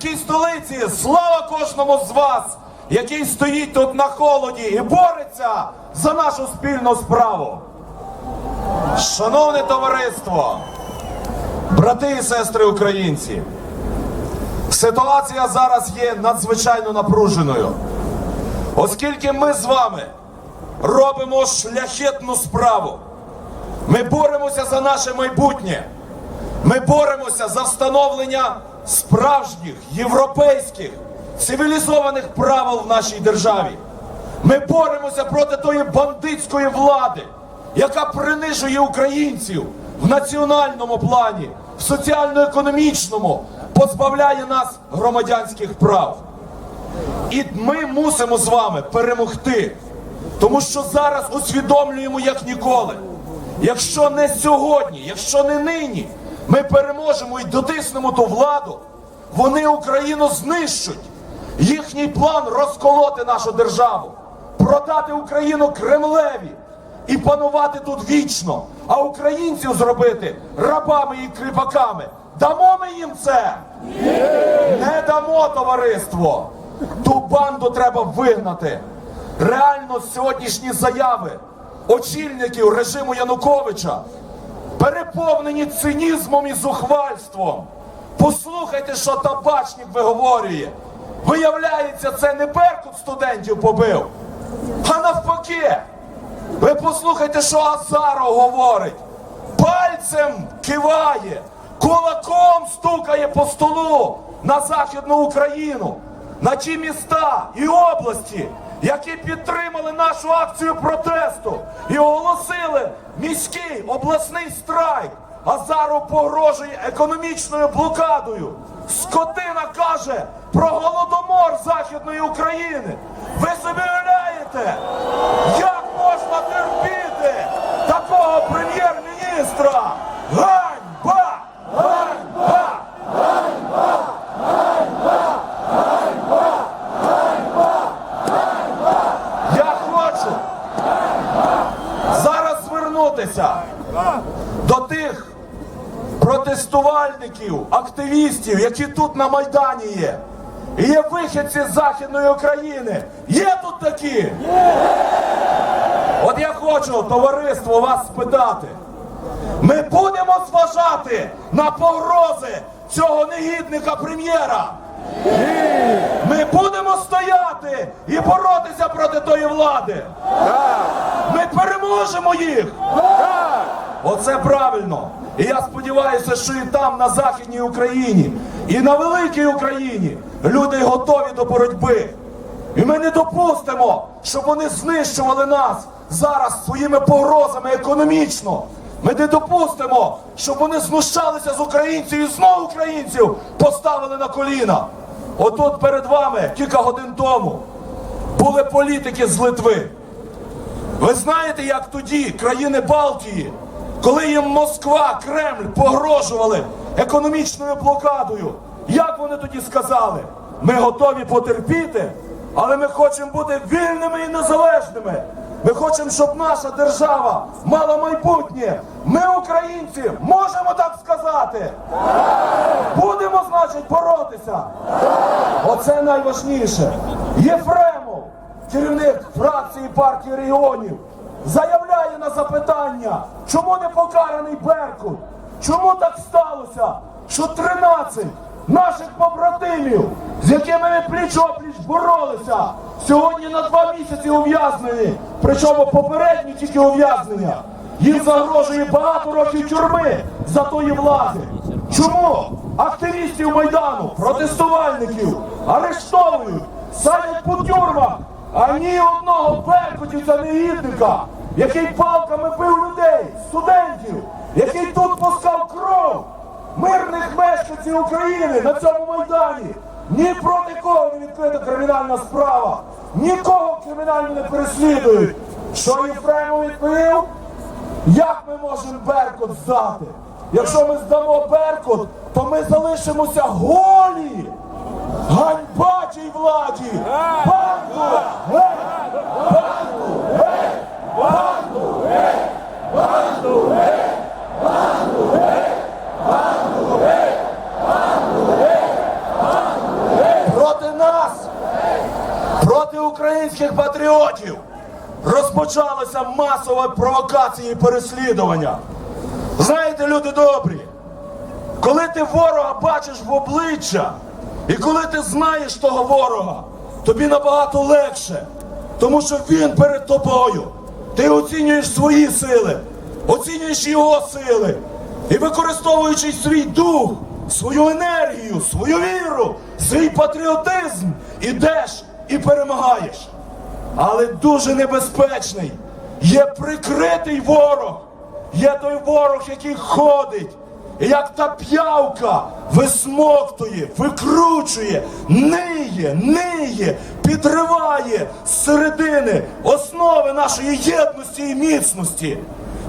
українській столиці. Слава кожному з вас, який стоїть тут на холоді і бореться за нашу спільну справу. Шановне товариство, брати і сестри українці, ситуація зараз є надзвичайно напруженою, оскільки ми з вами робимо шляхетну справу. Ми боремося за наше майбутнє. Ми боремося за встановлення справжніх європейських цивілізованих правил в нашій державі. Ми боремося проти тої бандитської влади, яка принижує українців в національному плані, в соціально-економічному, позбавляє нас громадянських прав. І ми мусимо з вами перемогти, тому що зараз усвідомлюємо як ніколи. Якщо не сьогодні, якщо не нині, ми переможемо і дотиснемо ту владу, вони Україну знищать. Їхній план розколоти нашу державу, продати Україну Кремлеві і панувати тут вічно, а українців зробити рабами і кріпаками. Дамо ми їм це? Не дамо, товариство. Ту банду треба вигнати. Реально сьогоднішні заяви очільників режиму Януковича переповнені цинізмом і зухвальством. Послухайте, що табачник виговорює. Виявляється, це не Беркут студентів побив, а навпаки. Ви послухайте, що Азаров говорить. Пальцем киває, кулаком стукає по столу на Західну Україну, на ті міста і області, які підтримали нашу акцію протесту і оголосили міський обласний страйк. Азару погрожує економічною блокадою. Скотина каже про голодомор Західної України. Ви собі уявляєте, як можна терпіти такого прем'єр-міністра? Ганьба! Ганьба! Я хочу зараз звернутися до тих протестувальників, активістів, які тут на Майдані є. І є вихідці з Західної України. Є тут такі? От я хочу, товариство, вас спитати. Ми будемо зважати на погрози цього негідника прем'єра. Ми будемо стояти і боротися проти тої влади. Ми переможемо їх. Оце правильно. І я сподіваюся, що і там, на Західній Україні, і на великій Україні люди готові до боротьби. І ми не допустимо, щоб вони знищували нас зараз своїми погрозами економічно. Ми не допустимо, щоб вони знущалися з українців і знову українців поставили на коліна. Отут перед вами кілька годин тому були політики з Литви. Ви знаєте, як тоді країни Балтії, коли їм Москва, Кремль погрожували економічною блокадою, як вони тоді сказали? Ми готові потерпіти, але ми хочемо бути вільними і незалежними. Ми хочемо, щоб наша держава мала майбутнє. Ми, українці, можемо так сказати. Будемо, значить, боротися. Оце найважніше. Єфремов, керівник фракції партії регіонів, заявляє на запитання, чому не покараний Беркут? Чому так сталося, що 13 наших побратимів, з якими ми пліч-опліч боролися, сьогодні на два місяці ув'язнені, причому попередні тільки ув'язнення. Їм загрожує багато років тюрми за тої влади. Чому активістів Майдану, протестувальників арештовують, садять по тюрмах, а ні одного беркутівця негідника, який палками бив людей, студентів, який тут пускав кров мирних мешканців України на цьому майдані. Ні проти кого не відкрита кримінальна справа, нікого кримінально не переслідують. Що Єфремов відповів? Як ми можемо Беркут здати? Якщо ми здамо Беркут, то ми залишимося голі. Ганьба цій владі! Банду! Геть! Банду! Геть! Банду! Геть! Банду! Геть! Банду! Геть! Банду! Геть! Банду! Геть! Банду! проти українських патріотів розпочалася масова провокація і переслідування. Знаєте, люди добрі, коли ти ворога бачиш в обличчя, і коли ти знаєш того ворога, тобі набагато легше, тому що він перед тобою. Ти оцінюєш свої сили, оцінюєш його сили. І використовуючи свій дух, свою енергію, свою віру, свій патріотизм, ідеш і перемагаєш. Але дуже небезпечний. Є прикритий ворог. Є той ворог, який ходить, і як та п'явка висмоктує, викручує, ниє, ниє, підриває з середини основи нашої єдності і міцності.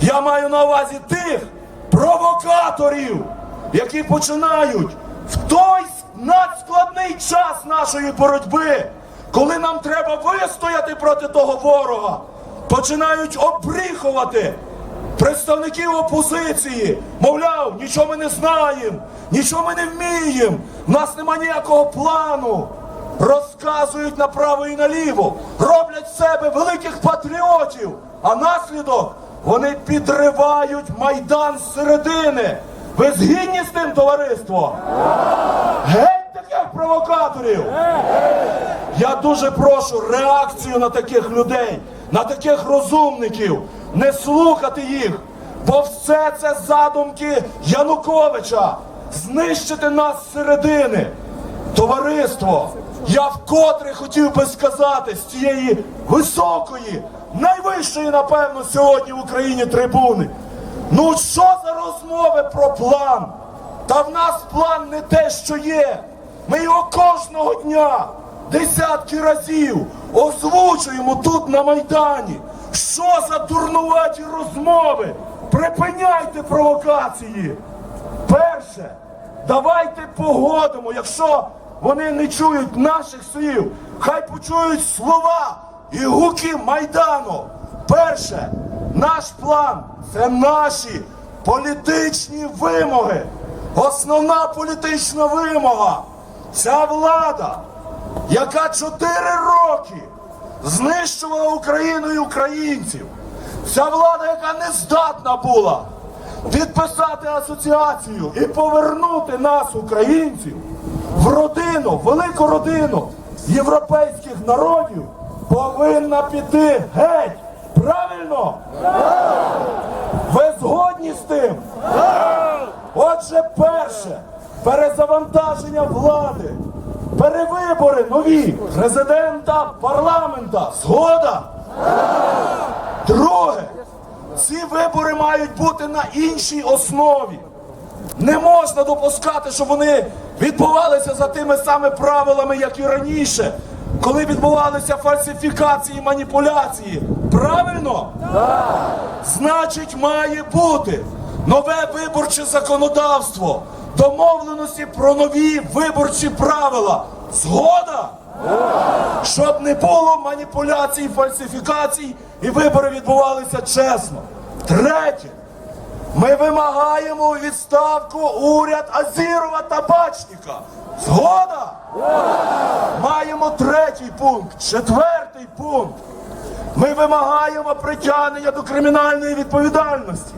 Я маю на увазі тих провокаторів, які починають в той надскладний час нашої боротьби, коли нам треба вистояти проти того ворога, починають обріхувати представників опозиції. Мовляв, нічого ми не знаємо, нічого ми не вміємо, в нас нема ніякого плану. Розказують направо і наліво, роблять з себе великих патріотів, а наслідок вони підривають майдан з середини. Ви згідні з тим, товариство? Геть таких провокаторів! Я дуже прошу реакцію на таких людей, на таких розумників, не слухати їх, бо все це задумки Януковича знищити нас з середини. Товариство, я вкотре хотів би сказати з цієї високої, найвищої, напевно, сьогодні в Україні трибуни. Ну що за розмови про план? Та в нас план не те, що є. Ми його кожного дня десятки разів озвучуємо тут на Майдані. Що за дурнуваті розмови? Припиняйте провокації. Перше, давайте погодимо, якщо вони не чують наших слів, хай почують слова і гуки Майдану. Перше, наш план це наші політичні вимоги. Основна політична вимога. Ця влада, яка чотири роки знищувала Україну і українців. Ця влада, яка не здатна була підписати асоціацію і повернути нас, українців, в родину, велику родину європейських народів, повинна піти геть. Правильно? Ви згодні з тим? Отже, перше, перезавантаження влади, перевибори нові президента, парламента. Згода? Друге, ці вибори мають бути на іншій основі. Не можна допускати, щоб вони відбувалися за тими самими правилами, як і раніше, коли відбувалися фальсифікації і маніпуляції. Правильно? Значить, має бути нове виборче законодавство, домовленості про нові виборчі правила. Згода? Щоб не було маніпуляцій, фальсифікацій і вибори відбувалися чесно. Третє. Ми вимагаємо відставку уряд Азірова та Бачніка. Згода? Маємо третій пункт, четвертий пункт. Ми вимагаємо притягнення до кримінальної відповідальності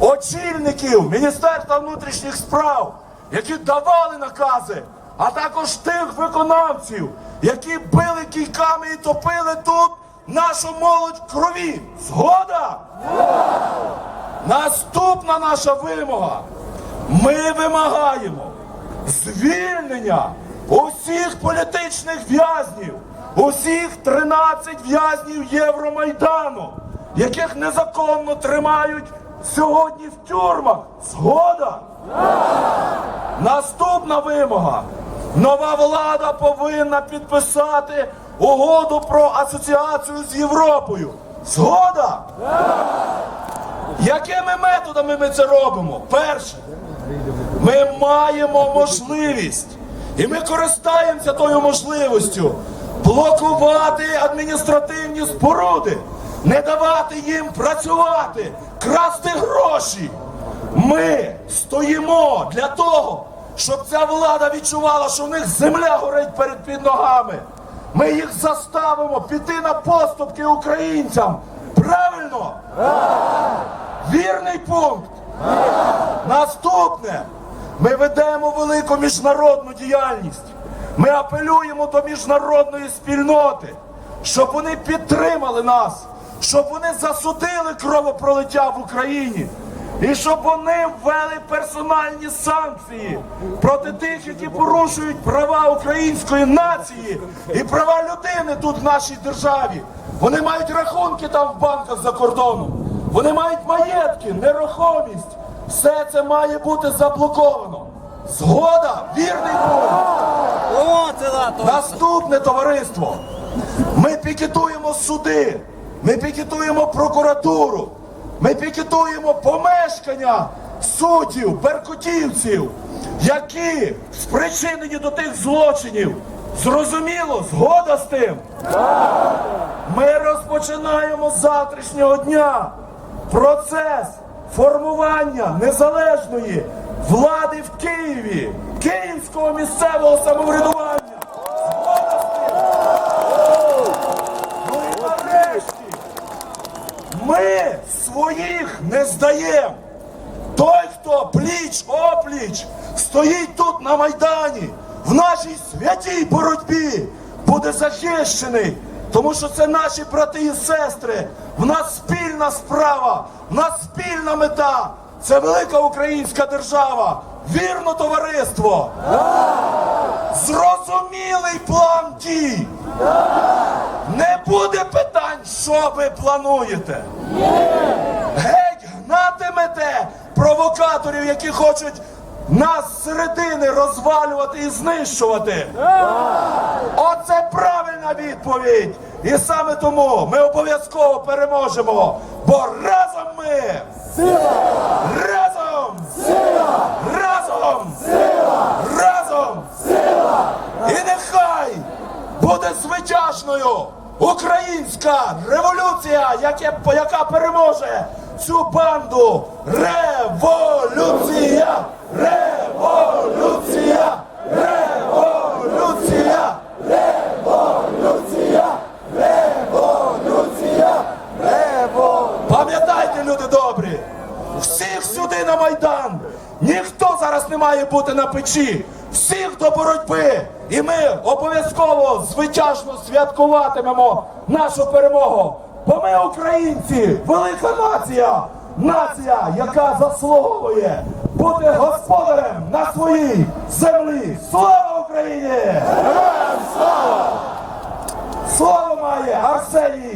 очільників Міністерства внутрішніх справ, які давали накази, а також тих виконавців, які били кійками і топили тут нашу молодь в крові. Згода? Наступна наша вимога. Ми вимагаємо звільнення усіх політичних в'язнів, усіх 13 в'язнів Євромайдану, яких незаконно тримають сьогодні в тюрмах. Згода? Наступна вимога. Нова влада повинна підписати угоду про асоціацію з Європою. Згода? Якими методами ми це робимо? Перше, ми маємо можливість, і ми користаємося тою можливістю блокувати адміністративні споруди, не давати їм працювати, красти гроші. Ми стоїмо для того, щоб ця влада відчувала, що в них земля горить перед під ногами. Ми їх заставимо піти на поступки українцям. Правильно? Вірний пункт. Наступне. Ми ведемо велику міжнародну діяльність. Ми апелюємо до міжнародної спільноти, щоб вони підтримали нас, щоб вони засудили кровопролиття в Україні. І щоб вони ввели персональні санкції проти тих, які порушують права української нації і права людини тут в нашій державі. Вони мають рахунки там в банках за кордоном. Вони мають маєтки, нерухомість. Все це має бути заблоковано. Згода, вірний пункт. Наступне товариство. Ми пікетуємо суди, ми пікетуємо прокуратуру, ми пікетуємо помешкання суддів, беркутівців, які спричинені до тих злочинів. Зрозуміло, згода з тим. Ми розпочинаємо з завтрашнього дня процес формування незалежної влади в Києві, київського місцевого самоврядування. Згода з тим. Ну і нарешті ми своїх не здаємо. Той, хто пліч опліч стоїть тут на Майдані, в нашій святій боротьбі, буде захищений. Тому що це наші брати і сестри. В нас спільна справа, в нас спільна мета. Це велика українська держава. Вірно, товариство. Зрозумілий план дій. Не буде питань, що ви плануєте. Геть гнатимете провокаторів, які хочуть нас середини розвалювати і знищувати. Оце правильна відповідь. І саме тому ми обов'язково переможемо. Бо разом ми разом разом разом і нехай буде звитяжною українська революція, яке- яка переможе цю банду. Революція! Революція! Революція! Революція! Революція! Рево... Пам'ятайте, люди добрі! Всіх сюди на Майдан! Ніхто зараз не має бути на печі! Всіх до боротьби! І ми обов'язково звитяжно святкуватимемо нашу перемогу! Бо ми українці, велика нація! Нація, яка заслуговує бути господарем на своїй землі! Слава Україні! Слава! Слово має Арсеній!